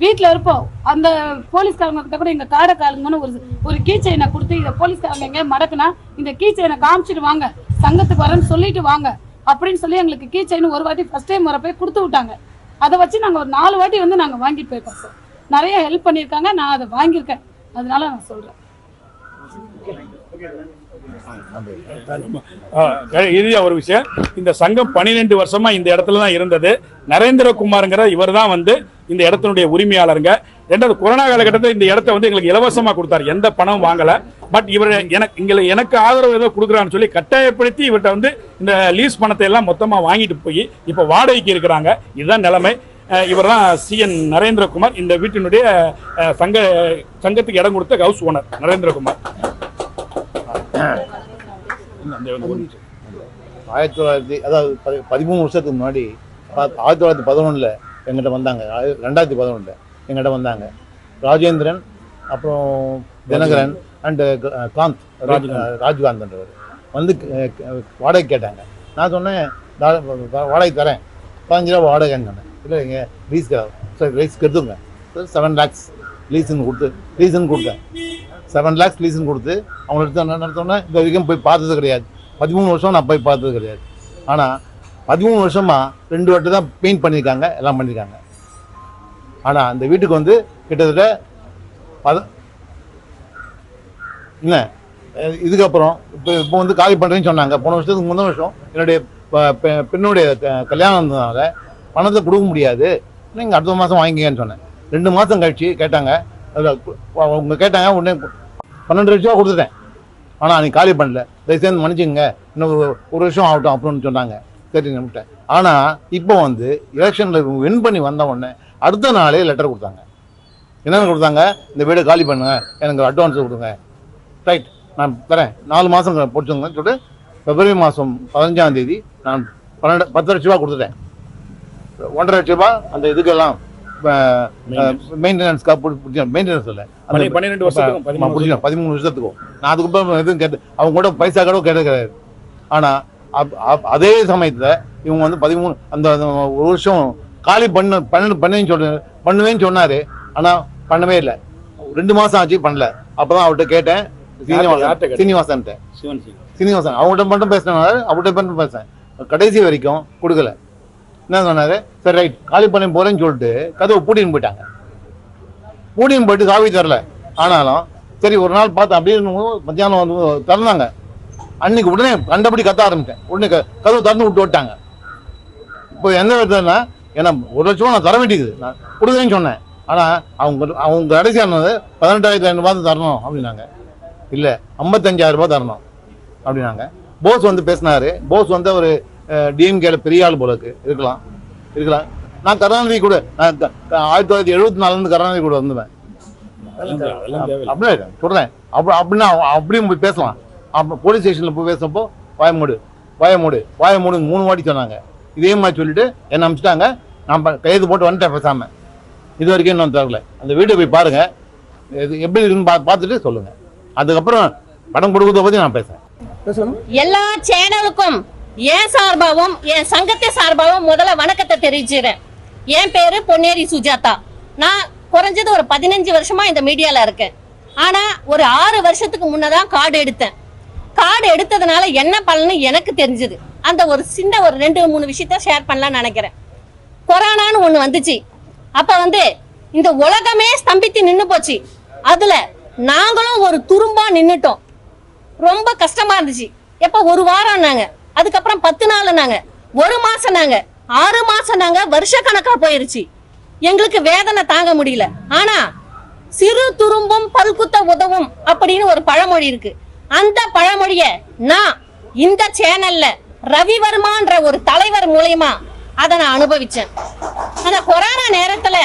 வீட்டுல இருப்போம் அந்த போலீஸ்காரங்க கிட்ட கூட எங்க காடை காலுங்கன்னு ஒரு ஒரு கீச்சைனை கொடுத்து இதை போலீஸ்காரங்க எங்க மடக்குனா இந்த கீச்சைனை காமிச்சிட்டு வாங்க. சங்கத்துக்கு வரேன்னு சொல்லிட்டு வாங்க. அப்படின்னு சொல்லி எங்களுக்கு கீச்சைன்னு ஒரு வாட்டி ஃபர்ஸ்ட் டைம் வரப்போய் கொடுத்து விட்டாங்க. அதை வச்சு நாங்கள் ஒரு நாலு வாட்டி வந்து நாங்கள் வாங்கிட்டு போயிருக்கோம் சார். நிறைய ஹெல்ப் பண்ணியிருக்காங்க நான் அதை வாங்கியிருக்கேன். அதனால நான் சொல்கிறேன் இறுதியா ஒரு விஷயம். இந்த சங்கம் பன்னிரெண்டு வருஷமா இந்த இடத்துல தான் இருந்தது. நரேந்திரகுமாருங்கிற இவர் தான் வந்து இந்த இடத்தினுடைய உரிமையாளருங்க. ரெண்டாவது கொரோனா காலகட்டத்தில் இந்த இடத்த வந்து எங்களுக்கு இலவசமா கொடுத்தாரு. எந்த பணம் வாங்கல. பட் இவர் எனக்கு இங்கே எனக்கு ஆதரவு ஏதோ கொடுக்குறான்னு சொல்லி கட்டாயப்படுத்தி இவர்கிட்ட வந்து இந்த லீஸ் பணத்தை எல்லாம் மொத்தமாக வாங்கிட்டு போய் இப்போ வாடகைக்கு இருக்கிறாங்க. இதுதான் நிலைமை. இவர் தான் சிஎன் நரேந்திரகுமார் இந்த வீட்டினுடைய சங்க சங்கத்துக்கு இடம் கொடுத்த ஹவுஸ் ஓனர் நரேந்திரகுமார். ஆயிரத்தி தொள்ளாயிரத்தி அதாவது பதி- பதிமூணு வருஷத்துக்கு முன்னாடி ஆயிரத்தி தொள்ளாயிரத்தி பதினொன்றில் எங்கிட்ட வந்தாங்க. ரெண்டாயிரத்தி பதினொன்றில் எங்கிட்ட வந்தாங்க. ராஜேந்திரன் அப்புறம் தினகரன் அண்டு காந்த் ராஜ்காந்த். ராஜ்காந்த்ன்றவர் வந்து க- வாடகை கேட்டாங்க. நான் சொன்னேன் "தா- வா- வாடகை தரேன். பதினஞ்சு ரூபா வாடகைன்னு சொன்னேன். இல்லை இங்கே லீஸ் சரி லீஸ்க்கு எடுத்துங்க செவன் லேக்ஸ் லீஸுன்னு கொடுத்து லீஸுன்னு கொடுத்தேன் செவன் லேக்ஸ் லீஸுன்னு கொடுத்து அவங்க எடுத்து நடத்தோன்னே இந்த வரைக்கும் போய் பார்த்தது கிடையாது. பதிமூணு வருஷம் நான் போய் பார்த்தது கிடையாது. ஆனால் பதிமூணு வருஷமாக ரெண்டு வாட்டி தான் பெயிண்ட் பண்ணியிருக்காங்க எல்லாம் பண்ணியிருக்காங்க. ஆனால் அந்த வீட்டுக்கு வந்து கிட்டத்தட்ட பத என்ன இதுக்கப்புறம் இப்போ இப்போ வந்து காலி பண்ணுறேன்னு சொன்னாங்க. போன வருஷத்துக்கு முந்தின வருஷம் என்னுடைய ப- பெண்ணுடைய க- கல்யாணம் இருந்ததுனால பணத்தை கொடுக்க முடியாது. நீங்கள் அடுத்த மாதம் வாங்கிங்கன்னு சொன்னேன். ரெண்டு மாதம் கழிச்சு கேட்டாங்க. அதில் அவங்க கேட்டாங்க உடனே பன்னெண்டு லட்ச ரூபா கொடுத்துட்டேன். ஆனால் நீ காலி பண்ணல. தயவுசெய்து மன்னிச்சுங்க இன்னும் ஒரு ஒரு வருஷம் ஆகட்டும் அப்படின்னு சொன்னாங்க. சரி நம்பிட்டேன் ஆனால் இப்போ வந்து எலெக்ஷனில் வின் பண்ணி வந்த உடனே அடுத்த நாளே லெட்டர் கொடுத்தாங்க. என்னென்ன கொடுத்தாங்க? இந்த வீடை காலி பண்ணுங்க. எனக்கு அட்வான்ஸ் கொடுங்க. ரைட் நான் தரேன். நாலு மாதம் போட்டுங்க சொல்லிட்டு பிப்ரவரி மாதம் பதினஞ்சாம் தேதி நான் பன்னெண்டு பத்து லட்ச ரூபா கொடுத்துட்டேன். ஒன்றரை லட்ச ரூபா அந்த இதுக்கெல்லாம் மெயின்டெனன்ஸ்க்காக மெயின்டெனன்ஸ் இல்லை. பன்னி- பன்னிரெண்டு வருஷத்துக்கும் நான் பதிமூணு வருஷத்துக்கும். நான் அதுக்கப்புறம் எதுவும் கேட்டு அவங்க கூட பைசா கூட கேட்டது கிடையாது ஆனால் அதே சமயத்தில் இவங்க வந்து பதிமூணு அந்த அந்த ஒரு வருஷம் காலி பண்ண பண்ணு பண்ணேன்னு சொல்ல பண்ணுவேன்னு சொன்னார். ஆனால் பண்ணவே இல்லை. ரெண்டு மாதம் ஆச்சு பண்ணல. அப்போ தான் அவர்கிட்ட கேட்டேன். சீனிவாசன். சிங். சீனிவாசன். அவங்கள்ட்ட மட்டும் பேசினாங்க. அவர்கிட்ட மட்டும் பேசினேன். கடைசி வரைக்கும் கொடுக்கல. என்ன சொன்னாரு? சரி ரைட் காலி பண்ணி போறேன்னு சொல்லிட்டு கதவை பூட்டின்னு போயிட்டாங்க. பூட்டின்னு போயிட்டு சாவி தரல. ஆனாலும் சரி ஒரு நாள் பார்த்தேன் அப்படியே மத்தியானம் வந்து திறந்தாங்க. அன்னைக்கு உடனே கண்டபடி கத்த ஆரம்பிச்சேன். உடனே கதவு திறந்து விட்டு விட்டாங்க. இப்போ எந்த விதத்துலன்னா ஏன்னா ஒரு லட்சம் நான் தர வேண்டியது. நான் கொடுக்குறேன்னு சொன்னேன். ஆனால் அவங்க அவங்க கடைசியானது பதினெட்டாயிரத்தி ஐநூறு ரூபாய் தரணும் அப்படின்னாங்க. இல்லை ஐம்பத்தஞ்சாயிரம் ரூபாய் தரணும் அப்படின்னாங்க. போஸ் வந்து பேசினாரு. போஸ் வந்து ஒரு டிஎம்கேல பெரிய ஆள் போல இருக்கு. இருக்கலாம். இருக்கலாம். நான் கருணாநிதி கூட நான் ஆயிரத்தி தொள்ளாயிரத்தி எழுபத்தி நாலுலேருந்து கருணாநிதி கூட வந்துவேன். அப்படியே சொல்றேன். அப்படி அப்படின்னா அப்படியும் போய் பேசலாம். அப்போ போலீஸ் ஸ்டேஷனில் போய் பேசுறப்போ வாய மூடு வாய மூடு வாய மூடு மூணு வாட்டி சொன்னாங்க. இதே மாதிரி சொல்லிட்டு என்ன அனுப்பிச்சிட்டாங்க நான் கையெழுத்து போட்டு வந்துட்டேன் பேசாம. இது வரைக்கும் இன்னும் தரல அந்த வீட்டை போய் பாருங்க. இது எப்படி இருக்குன்னு பா- பார்த்துட்டு சொல்லுங்க. அதுக்கப்புறம் படம் கொடுக்கறத பத்தி நான் பேசுறேன். எல்லா சேனலுக்கும் என் சார்பாகவும் என் சங்கத்தை சார்பாகவும் முதல்ல வணக்கத்தை தெரிவிச்சுக்கிறேன். என் பேரு பொன்னேரி சுஜாதா. நான் குறைஞ்சது ஒரு பதினஞ்சு வருஷமா இந்த மீடியால இருக்கேன். ஆனா ஒரு ஆறு வருஷத்துக்கு முன்னதான் கார்டு எடுத்தேன். கார்டு எடுத்ததுனால என்ன பலன்னு எனக்கு தெரிஞ்சது. அந்த ஒரு சின்ன ஒரு ரெண்டு மூணு விஷயத்த ஷேர் பண்ணலாம்னு நினைக்கிறேன். கொரோனான்னு ஒண்ணு வந்துச்சு. அப்ப வந்து இந்த உலகமே ஸ்தம்பித்து நின்னு போச்சு. அதுல நாங்களும் ஒரு துரும்பா நின்றுட்டோம் ரொம்ப கஷ்டமா இருந்துச்சு. எப்ப ஒரு வாரம் நாங்க. அதுக்கப்புறம் பத்து நாள் நாங்க. ஒரு மாசம் நாங்க. ஆறு மாசம் நாங்க வருஷ கணக்கா போயிருச்சு. எங்களுக்கு வேதனை தாங்க முடியல. ஆனா சிறு துரும்பும் பல்குத்த உதவும் அப்படின்னு ஒரு பழமொழி இருக்கு. அந்த பழமொழிய நான் இந்த சேனல்ல ரவிவர்மான்ற ஒரு தலைவர் மூலயமா அதை நான் அனுபவிச்சேன். அந்த கொரோனா நேரத்துல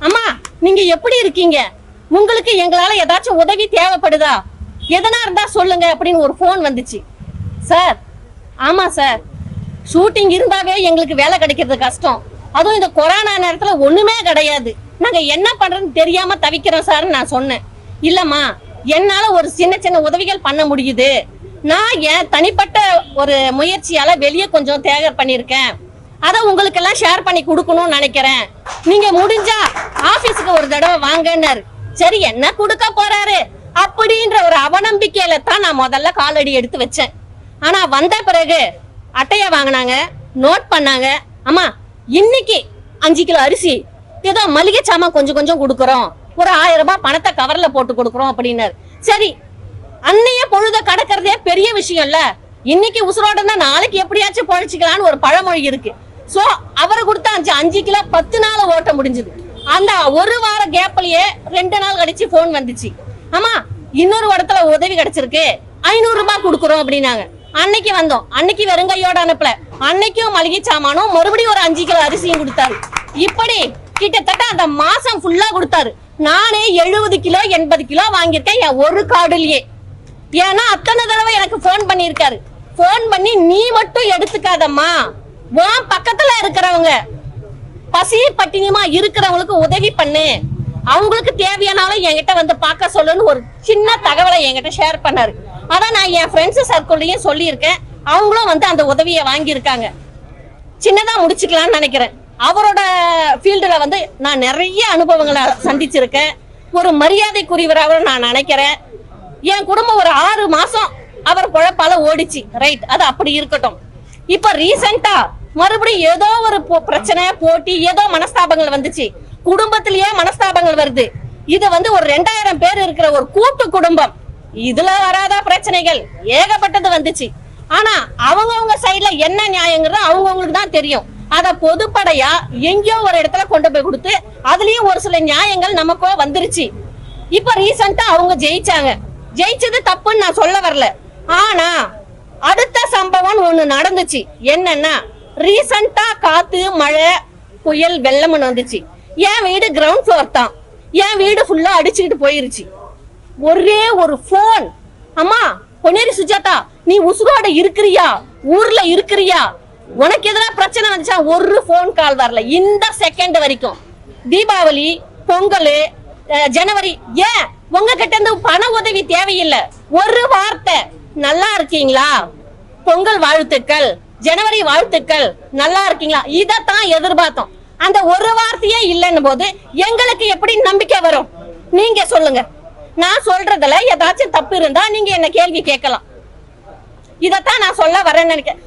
அம்மா நீங்க எப்படி இருக்கீங்க? உங்களுக்கு எங்களால ஏதாச்சும் உதவி தேவைப்படுதா? எதனா இருந்தா சொல்லுங்க அப்படின்னு ஒரு ஃபோன் வந்துச்சு. சார் ஆமா சார் ஷூட்டிங் இருந்தாவே எங்களுக்கு வேலை கிடைக்கிறது கஷ்டம். அதுவும் இந்த கொரோனா நேரத்துல ஒண்ணுமே கிடையாது. நாங்க என்ன பண்றதுன்னு தெரியாம தவிக்கிறோம் சார்னு நான் சொன்னேன். இல்லம்மா என்னால ஒரு சின்ன சின்ன உதவிகள் பண்ண முடியுது. நான் என் தனிப்பட்ட ஒரு முயற்சியால வெளியே கொஞ்சம் தேகர் பண்ணியிருக்கேன். அதை உங்களுக்கு எல்லாம் ஷேர் பண்ணி கொடுக்கணும்னு நினைக்கிறேன். நீங்க முடிஞ்சா ஆபீஸுக்கு ஒரு தடவை வாங்கன்னாரு. சரி என்ன கொடுக்க போறாரு? அப்படின்ற ஒரு அவநம்பிக்கையில தான் நான் முதல்ல காலடி எடுத்து வச்சேன். ஆனா வந்த பிறகு அட்டைய வாங்கினாங்க நோட் பண்ணாங்க. அம்மா இன்னைக்கு அஞ்சு கிலோ அரிசி ஏதோ மளிகை சாமான் கொஞ்சம் கொஞ்சம் கொடுக்குறோம். ஒரு ஆயிரம் ரூபாய் பணத்தை கவர்ல போட்டு கொடுக்குறோம் அப்படின்னாரு. சரி அன்னைய பொழுத கடக்கிறதே பெரிய விஷயம் இல்ல. இன்னைக்கு உசுரோட நாளைக்கு எப்படியாச்சும் பொழைச்சிக்கலாம்னு ஒரு பழமொழி இருக்கு. சோ அவர் கொடுத்த அஞ்சு அஞ்சு கிலோ பத்து நாள் ஓட்ட முடிஞ்சது. அந்த ஒரு வார கேப்லயே ரெண்டு நாள் கழிச்சு போன் வந்துச்சு. ஆமா இன்னொரு இடத்துல உதவி கிடைச்சிருக்கு. ஐநூறு ரூபாய் கொடுக்குறோம் அப்படின்னாங்க. அன்னைக்கு வந்தோம். அன்னைக்கு வெறுங்கையோட அனுப்பல. அன்னைக்கும் மளிகை சாமானும் மறுபடியும் ஒரு அஞ்சு கிலோ அரிசியும் கொடுத்தாரு. இப்படி கிட்டத்தட்ட அந்த மாசம் ஃபுல்லா கொடுத்தாரு. நானே எழுபது கிலோ எண்பது கிலோ வாங்கியிருக்கேன் என் ஒரு கார்டுலயே. ஏன்னா அத்தனை தடவை எனக்கு ஃபோன் பண்ணியிருக்காரு. ஃபோன் பண்ணி நீ மட்டும் எடுத்துக்காதம்மா. உன் பக்கத்துல இருக்கிறவங்க பசி பட்டினியமா இருக்கிறவங்களுக்கு உதவி பண்ணு. அவங்களுக்கு தேவையானாலும் என்கிட்ட வந்து பார்க்க சொல்லுன்னு ஒரு சின்ன தகவலை என்கிட்ட ஷேர் பண்ணாரு. அதான் நான் என் ஃப்ரெண்ட்ஸ் சர்க்கிள்லயும் சொல்லியிருக்கேன். அவங்களும் வந்து அந்த உதவியை வாங்கியிருக்காங்க. சின்னதா முடிச்சுக்கலாம்னு நினைக்கிறேன். அவரோட ஃபீல்டுல வந்து நான் நிறைய அனுபவங்களை சந்திச்சிருக்கேன். ஒரு மரியாதைக்குரியவராக நான் நினைக்கிறேன். என் குடும்பம் ஒரு ஆறு மாசம் அவர் குழப்பால ஓடிச்சு. ரைட் அது அப்படி இருக்கட்டும். இப்ப ரீசெண்டா மறுபடியும் ஏதோ ஒரு பிரச்சனை போட்டி ஏதோ மனஸ்தாபங்கள் வந்துச்சு. குடும்பத்திலேயே மனஸ்தாபங்கள் வருது. இது வந்து ஒரு ரெண்டாயிரம் பேர் இருக்கிற ஒரு கூட்டு குடும்பம். இதுல வராத பிரச்சனைகள். ஏகப்பட்டது வந்துச்சு. ஆனா அவங்கவுங்க சைட்ல என்ன நியாயங்கிறது அவங்கவுங்களுக்கு தான் தெரியும். அத பொதுப்படையா எங்கேயோ ஒரு இடத்துல கொண்டு போய் கொடுத்து அதுலயும் ஒரு சில நியாயங்கள் நமக்கோ வந்துருச்சு. இப்ப ரீசெண்டா அவங்க ஜெயிச்சாங்க. ஜெயிச்சது தப்புன்னு நான் சொல்ல வரல. ஆனா அடுத்த சம்பவம் ஒண்ணு நடந்துச்சு. என்னன்னா ரீசண்டா காத்து மழை புயல் வெள்ளம்னு வந்துச்சு. என் வீடு கிரவுண்ட் ஃப்ளோர் தான். என் வீடு ஃபுல்லா அடிச்சுக்கிட்டு போயிருச்சு. ஒரே ஒரு போன் அம்மா பொன்னேரி சுஜாதா நீ உசுரோட இருக்கிறியா? ஊர்ல இருக்கிறியா? உனக்கு எதிராக பிரச்சனை வந்துச்சா? ஒரு போன் கால் வரல. இந்த செகண்ட் வரைக்கும். தீபாவளி பொங்கல் ஜனவரி. ஏன்? உங்ககிட்ட இருந்து பண உதவி தேவையில்லை. ஒரு வார்த்தை. நல்லா இருக்கீங்களா? பொங்கல் வாழ்த்துக்கள். ஜனவரி வாழ்த்துக்கள். நல்லா இருக்கீங்களா? இதைத்தான் எதிர்பார்த்தோம். அந்த ஒரு வார்த்தையே இல்லைன்னு போது எங்களுக்கு எப்படி நம்பிக்கை வரும்? நீங்க சொல்லுங்க. நான் சொல்றதுல ஏதாச்சும் தப்பு இருந்தா நீங்க என்ன கேள்வி கேட்கலாம். இதைத்தான் நான் சொல்ல வரேன்னு நினைக்கிறேன்.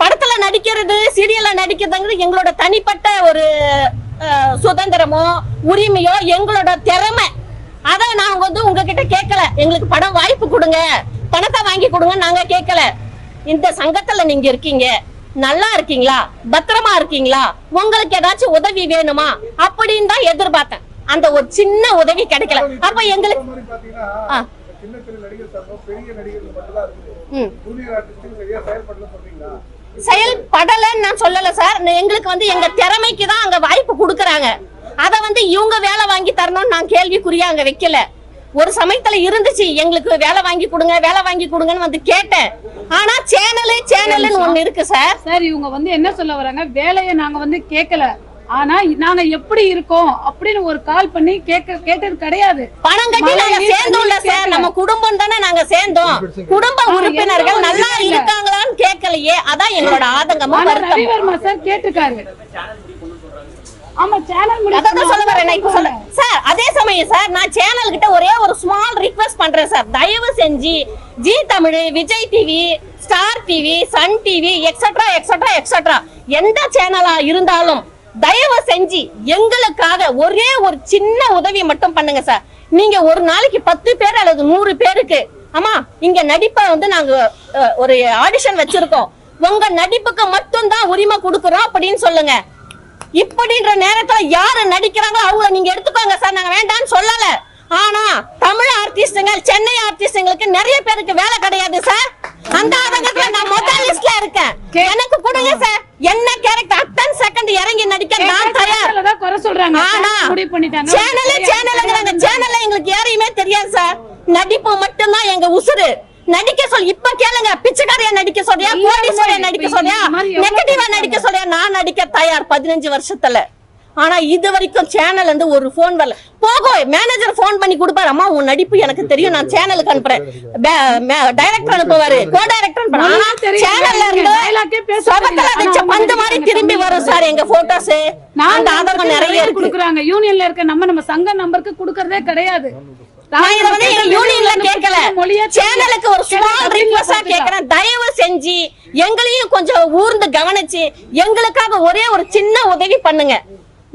படத்துல நடிக்கிறது சீரியல்ல நடிக்கிறதுங்கிறது எங்களோட தனிப்பட்ட ஒரு சுதந்திரமோ உரிமையோ எங்களோட திறமை. அதை நாங்க வந்து உங்ககிட்ட கேட்கல. எங்களுக்கு படம் வாய்ப்பு கொடுங்க. பணத்தை வாங்கி கொடுங்க நாங்க கேட்கல. இந்த சங்கத்துல நீங்க இருக்கீங்க. நல்லா இருக்கீங்களா? பத்திரமா இருக்கீங்களா? உங்களுக்கு ஏதாச்சும் உதவி வேணுமா? அப்படின்னு தான் எதிர்பார்த்தேன். அந்த ஒரு சின்ன உதவி கிடைக்கல. அப்ப எங்களுக்கு செயல்படலைன்னு நான் சொல்லல சார். எங்களுக்கு வந்து எங்க திறமைக்கு தான் அங்க வாய்ப்பு கொடுக்கறாங்க. அத வந்து இவங்க வேலை வாங்கி தரணும்னு நான் கேள்விக்குறியா அங்க வைக்கல. ஒரு சமயத்துல இருந்துச்சு எங்களுக்கு வேலை வாங்கி கொடுங்க வேலை வாங்கி கொடுங்கன்னு வந்து கேட்டேன். ஆனா சேனலு சேனல்னு ஒண்ணு இருக்கு சார். சார் இவங்க வந்து என்ன சொல்ல வராங்க? வேலையை நாங்க வந்து கேட்கல ஆனா நாங்க எப்படி இருக்கோம் அப்படின்னு ஒரு கால் பண்ணி கேட்க கேட்டது கிடையாது. பணம் கட்டி நாங்க சேர்ந்தோம்ல சார். நம்ம குடும்பம் தானே நாங்க சேர்ந்தோம். குடும்ப உறுப்பினர்கள் நல்லா இருக்காங்களான்னு கேட்கலையே அதான் எங்களோட ஆனா வருத்தமும் ரவிவர்மா சார் கேட்டிருக்காரு. ஆமா சேனல் அதான் சொல்ல வரேன் நான் இப்ப சொல்ல சார் அதே சமயம் சார் நான் சேனல் கிட்ட ஒரே ஒரு ஸ்மால் ரிக்வெஸ்ட் பண்றேன் சார். தயவு செஞ்சு Zee Tamil Vijay TV Star TV Sun TV extra extra extra எந்த சேனலா இருந்தாலும் தயவு செஞ்சு எங்களுக்காக ஒரே ஒரு சின்ன உதவி மட்டும் பண்ணுங்க சார். நீங்க ஒரு நாளைக்கு பத்து பேர் அல்லது நூறு பேருக்கு ஆமா இங்க நடிப்பை வந்து நாங்க ஒரு ஆடிஷன் வச்சிருக்கோம். உங்க நடிப்புக்கு மட்டும் தான் உரிமை கொடுக்குறோம் அப்படின்னு சொல்லுங்க. இப்படின்ற நேரத்துல யாரு நடிக்கிறாங்களோ அவங்கள நீங்க எடுத்துக்கோங்க சார். நாங்க வேண்டாம்னு சொல்லல. ஆனா தமிழ் ஆர்டிஸ்டுங்க சென்னை ஆர்டிஸ்டுங்களுக்கு நிறைய பேருக்கு வேலை கிடையாது சார். அந்த ஆதங்கத்துல நான் முதல் லிஸ்ட்ல இருக்கேன். எனக்கு கொடுங்க சார். என்ன கேரக்டர் அட்டன் செகண்ட் இறங்கி நடிக்க நான் தயார். குறை சொல்றாங்க. ஆனா சேனல் சேனலுங்கிறாங்க சேனல்ல எங்களுக்கு யாரையுமே தெரியாது சார். நடிப்பு மட்டும்தான் எங்க உசுரு நடிக்க சொல்லி இப்ப கேளுங்க. பிச்சைக்காரியா நடிக்க சொல்றியா? கோடீஸ்வரியா நடிக்க சொல்றியா? நெகட்டிவா நடிக்க சொல்றியா? நான் நடிக்க தயார் பதினஞ்சு வருஷத்துல. ஆனா இது வரைக்கும் சேனல் வந்து ஒரு போன் வரல. போகும் மேனேஜர் போன் பண்ணி கொடுப்பாரு. அம்மா உன் நடிப்பு எனக்கு தெரியும். நான் சேனலுக்கு அனுப்புறேன். டைரக்டர் அனுப்புவாரு. Co director. சேனல்ல இருந்து சபத்துல. வச்ச பந்து மாதிரி திரும்பி வரும் சார். எங்க போட்டோஸ் நான் ஆதங்கம் நிறைய இருக்கு. கொடுக்குறாங்க. யூனியன்ல இருக்க நம்ம நம்ம சங்க நம்பருக்கு கொடுக்கறதே கிடையாது. நான் இத வந்து எங்க யூனியன்ல கேட்கல. சேனலுக்கு ஒரு ஸ்மால் ரிக்வெஸ்டா. கேக்குறேன் தயவு செஞ்சு எங்களையும் கொஞ்சம் ஊர்ந்து கவனிச்சு எங்களுக்காக ஒரே ஒரு சின்ன உதவி பண்ணுங்க.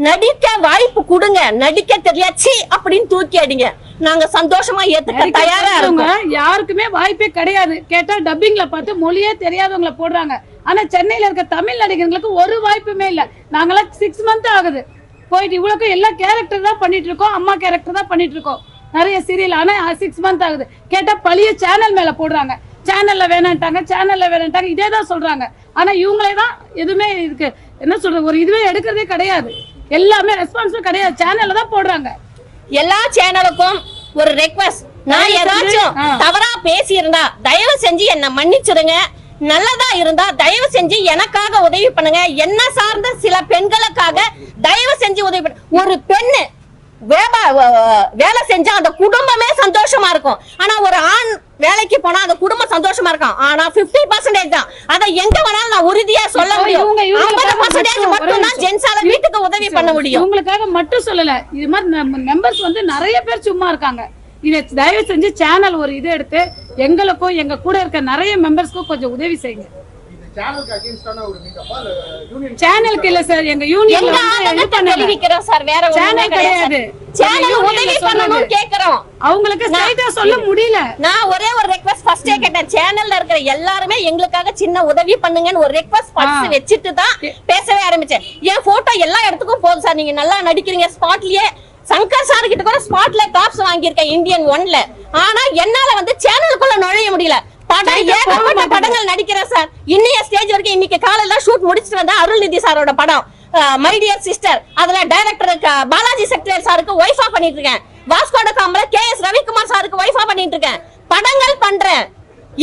நடிக்க வாய்ப்பு கொடுங்க. நடிக்க தெரியாச்சு அப்படின்னு தூக்கி அடிங்க. நாங்க சந்தோஷமா ஏத்துக்க தயாரா இருக்கோம். யாருக்குமே வாய்ப்பே கிடையாது. கேட்டா டப்பிங்ல பார்த்து மொழியே தெரியாதவங்கள போடுறாங்க. ஆனா சென்னையில இருக்க தமிழ் நடிகர்களுக்கு ஒரு வாய்ப்புமே இல்ல. நாங்களாம் சிக்ஸ் மந்த் ஆகுது. போயிட்டு இவ்வளவுக்கு எல்லா கேரக்டர் தான் பண்ணிட்டு இருக்கோம். அம்மா கேரக்டர் தான் பண்ணிட்டு இருக்கோம். நிறைய சீரியல் ஆனா சிக்ஸ் மந்த் ஆகுது. கேட்டா பழைய சேனல் மேல போடுறாங்க. சேனல்ல வேணான்ட்டாங்க சேனல்ல வேணான்ட்டாங்க. இதே தான் சொல்றாங்க. ஆனா இவங்களே தான் எதுவுமே இதுக்கு என்ன சொல்றது ஒரு இதுவே எடுக்கிறதே கிடையாது. எல்லாமே ரெஸ்பான்ஸும் கிடையாது. சேனல்ல தான் போடுறாங்க. எல்லா சேனலுக்கும் ஒரு ரெக்வஸ்ட் நான் ஏதாச்சும். தவறா பேசி இருந்தா தயவு செஞ்சு என்ன மன்னிச்சிருங்க. நல்லதா இருந்தா தயவு செஞ்சு எனக்காக உதவி பண்ணுங்க. என்ன சார்ந்த சில பெண்களுக்காக தயவு செஞ்சு உதவி பண்ணு. ஒரு பெண்ணு வேலை செஞ்சா அந்த குடும்பமே சந்தோஷமா இருக்கும். ஆனா ஒரு ஆண் வேலைக்கு போனா அந்த குடும்பம் சந்தோஷமா இருக்கும் ஆனா 50% பர்சன்டேஜ் தான். அதை எங்க வேணாலும் நான் உறுதியா சொல்ல முடியும். ஐம்பது பர்சன்டேஜ் மட்டும் தான் ஜென்ஸால வீட்டுக்கு உதவி பண்ண முடியும். இவங்களுக்காக மட்டும் சொல்லல. இது மாதிரி மெம்பர்ஸ் வந்து நிறைய பேர் சும்மா இருக்காங்க. இதை தயவு செஞ்சு சேனல் ஒரு இது எடுத்து எங்களுக்கும் எங்க கூட இருக்க நிறைய மெம்பர்ஸ்க்கும் கொஞ்சம் உதவி செய்யுங்க. சேனலுக்கு மீட்டப்பா இல்ல சார் எங்க யூனியன்ல. தெரிவிக்கிறோம் சார் வேற சேனல் கிடையாது. சேனல் உதவி சொல்றது. கேக்குறோம். அவங்களுக்கு ஸ்ட்ரைட்டா சொல்ல முடியல. நான் ஒரே ஒரு ரெக்வஸ்ட் ஃபர்ஸ்டே கேட்டேன். சேனல்ல இருக்கிற எல்லாருமே எங்களுக்காக சின்ன உதவி பண்ணுங்கன்னு ஒரு ரெக்வஸ்ட் ஃபர்ஸ்ட். வச்சுட்டு தான் பேசவே ஆரம்பிச்சேன். என் போட்டோ எல்லா இடத்துக்கும் போகுது சார் நீங்க நல்லா நடிக்கிறீங்க. ஸ்பாட்லயே சங்கர் சார் கிட்ட கூட ஸ்பாட்ல டாப்ஸ் வாங்கியிருக்கேன் இந்தியன் ஒன்ல ஆனா என்னால வந்து சேனலுக்குள்ள நுழைய முடியல. படம் ஏகப்பட்ட. படங்கள் நடிக்கிறேன் சார். இன்னைய ஸ்டேஜ் வரைக்கும் இன்னைக்கு காலையில ஷூட் முடிச்சிட்டு வந்தேன் அருள்நிதி சாரோட படம். மை டியர் சிஸ்டர் அதுல டைரக்டர் பாலாஜி செக்ரட்டரி சாருக்கு ஒய்ஃபா பண்ணிட்டு இருக்கேன் வாஸ்கோட காம்பல கே எஸ் ரவிக்குமார் சாருக்கு ஒய்ஃபா பண்ணிட்டு இருக்கேன் படங்கள் பண்றேன்.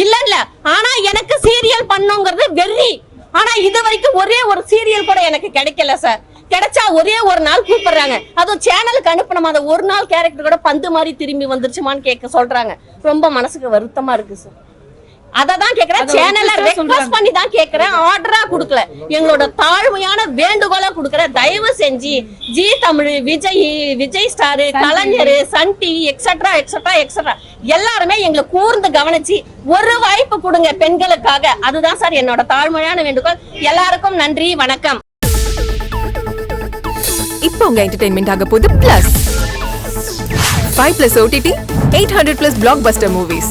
இல்ல இல்ல. ஆனா எனக்கு சீரியல் பண்ணுங்கிறது வெறி. ஆனா இது வரைக்கும் ஒரே ஒரு சீரியல் கூட எனக்கு கிடைக்கல சார் கிடைச்சா ஒரே ஒரு நாள் கூப்பிடுறாங்க. அதுவும் சேனலுக்கு அனுப்பினோம். அந்த ஒரு நாள் கேரக்டர் கூட பந்து மாதிரி திரும்பி வந்துருச்சுமான்னு கேட்க சொல்றாங்க. ரொம்ப மனசுக்கு வருத்தமா இருக்கு சார் அதை தான் ஒரு சேனல்ல ரெக்வஸ்ட். பண்ணி தான் கேக்குறேன். ஆர்டரா கொடுக்கல. எங்களோட தாழ்மையான வேண்டுகோளா கொடுக்கறேன். தயவு செஞ்சு Zee Tamil Vijay Vijay Star Kalaignar Sun TV extra extra extra எல்லாருமே எங்களை கூர்ந்து கவனிச்சு ஒரு வாய்ப்பு கொடுங்க பெண்களுக்காக. அதுதான் சார் என்னோட தாழ்மையான வேண்டுகோள். எல்லாருக்கும் நன்றி வணக்கம். இப்போ உங்க என்டர்டைன்மெண்ட் ஆக போகுது plus five plus OTT eight hundred plus blockbuster movies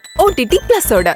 OTT பிளஸோட